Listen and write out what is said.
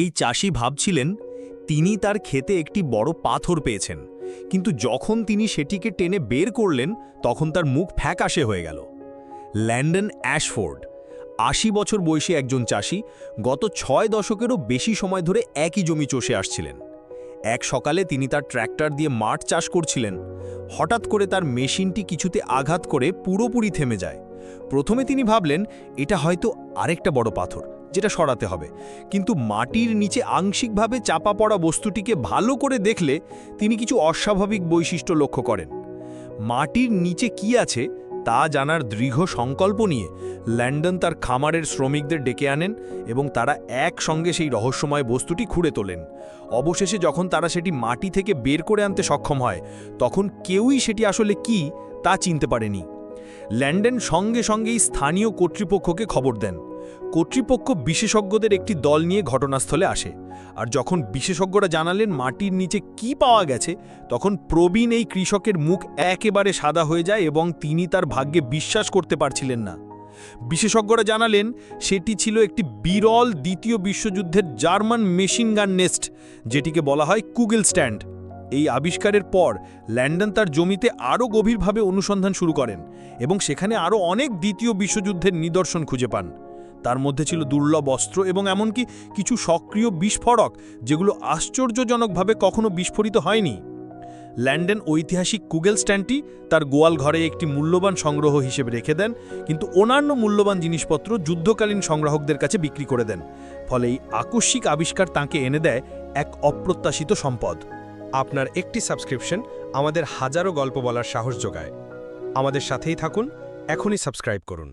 এই চাষি ভাবছিলেন, তিনি তার ক্ষেতে একটি বড় পাথর পেয়েছেন। কিন্তু যখন তিনি সেটিকে টেনে বের করলেন, তখন তার মুখ ফ্যাকাশে হয়ে গেল। ল্যান্ডন অ্যাশফোর্ড, আশি বছর বয়সী একজন চাষি, গত ছয় দশকেরও বেশি সময় ধরে একই জমি চষে আসছিলেন। এক সকালে তিনি তার ট্র্যাক্টর দিয়ে মাঠ চাষ করছিলেন। হঠাৎ করে তার মেশিনটি কিছুতে আঘাত করে পুরোপুরি থেমে যায়। প্রথমে তিনি ভাবলেন, এটা হয়তো আরেকটা বড় পাথর। যেটা সরাতে হবে। কিন্তু মাটির নিচে আংশিকভাবে চাপা পড়া বস্তুটিকে ভালো করে দেখলে তিনি কিছু অস্বাভাবিক বৈশিষ্ট্য লক্ষ্য করেন। মাটির নিচে কি আছে তা জানার দৃঢ় সংকল্প নিয়ে ল্যান্ডন তার খামারের শ্রমিকদের ডেকে আনেন এবং তারা একসঙ্গে সেই রহস্যময় বস্তুটি খুঁড়ে তোলেন। অবশেষে যখন তারা সেটি মাটি থেকে বের করে আনতে সক্ষম হয়, তখন কেউই সেটি আসলে কি তা চিনতে পারেনি। ল্যান্ডন সঙ্গে সঙ্গেই স্থানীয় কর্তৃপক্ষকে খবর দেন। কর্তৃপক্ষ বিশেষজ্ঞদের একটি দল নিয়ে ঘটনাস্থলে আসে। আর যখন বিশেষজ্ঞরা জানালেন মাটির নিচে কি পাওয়া গেছে, তখন প্রবীণ এই কৃষকের মুখ একেবারে সাদা হয়ে যায় এবং তিনি তার ভাগ্যে বিশ্বাস করতে পারছিলেন না। বিশেষজ্ঞরা জানালেন, সেটি ছিল একটি বিরল দ্বিতীয় বিশ্বযুদ্ধের জার্মান মেশিন গান নেস্ট, যেটিকে বলা হয় কুগেল স্ট্যান্ড। এই আবিষ্কারের পর ল্যান্ডন তার জমিতে আরও গভীরভাবে অনুসন্ধান শুরু করেন এবং সেখানে আরও অনেক দ্বিতীয় বিশ্বযুদ্ধের নিদর্শন খুঁজে পান। তার মধ্যে ছিল দুর্লভ অস্ত্র এবং এমনকি কিছু সক্রিয় বিস্ফোরক, যেগুলো আশ্চর্যজনকভাবে কখনো বিস্ফোরিত হয়নি। ল্যান্ডেন ঐতিহাসিক কুগেল স্ট্যান্ডটি তার গোয়াল ঘরে একটি মূল্যবান সংগ্রহ হিসেবে রেখে দেন, কিন্তু অন্যান্য মূল্যবান জিনিসপত্র যুদ্ধকালীন সংগ্রাহকদের কাছে বিক্রি করে দেন, ফলে এই আকস্মিক আবিষ্কার তাঁকে এনে দেয় এক অপ্রত্যাশিত সম্পদ। আপনার একটি সাবস্ক্রিপশন আমাদের হাজারো গল্প বলার সাহস যোগায়। আমাদের সাথেই থাকুন, এখনই সাবস্ক্রাইব করুন।